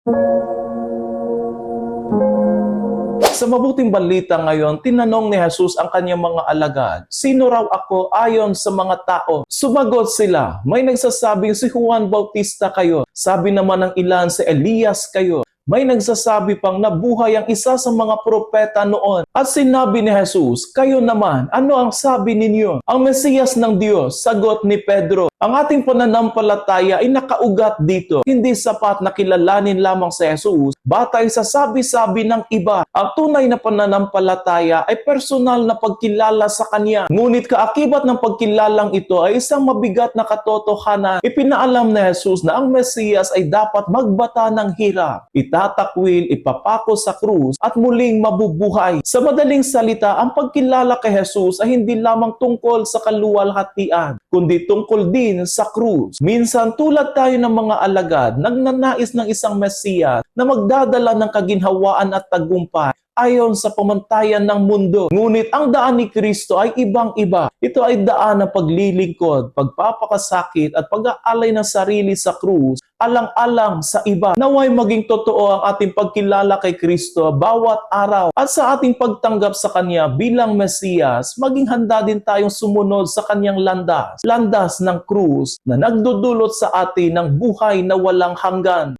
Sa mabuting balita ngayon, tinanong ni Jesus ang kanyang mga alagad, Sino raw ako ayon sa mga tao? Sumagot sila, may nagsasabing si Juan Bautista kayo. Sabi naman ng ilan si Elias kayo. May nagsasabi pang nabuhay ang isa sa mga propeta noon. At sinabi ni Jesus, kayo naman, ano ang sabi ninyo? Ang Mesiyas ng Diyos, sagot ni Pedro, ang ating pananampalataya ay nakaugat dito. Hindi sapat na kilalanin lamang si Jesus batay sa sabi-sabi ng iba. Ang tunay na pananampalataya ay personal na pagkilala sa Kanya. Ngunit kaakibat ng pagkilalang ito ay isang mabigat na katotohanan. Ipinaalam ni Jesus na ang Mesiyas ay dapat magbata ng hirap, itatakwil, ipapako sa krus at muling mabubuhay. Sa madaling salita, ang pagkilala kay Jesus ay hindi lamang tungkol sa kaluwalhatian, kundi tungkol din sa krus. Minsan tulad tayo ng mga alagad, nagnanais ng isang Mesiyas na magdadala ng kaginhawaan at tagumpay ayon sa pamantayan ng mundo. Ngunit ang daan ni Kristo ay ibang-iba. Ito ay daan ng paglilingkod, pagpapakasakit at pag-aalay ng sarili sa krus, alang-alang sa iba. Naway maging totoo ang ating pagkilala kay Kristo bawat araw at sa ating pagtanggap sa Kanya bilang Mesiyas, maging handa din tayong sumunod sa Kanyang landas, landas ng krus na nagdudulot sa atin ng buhay na walang hanggan.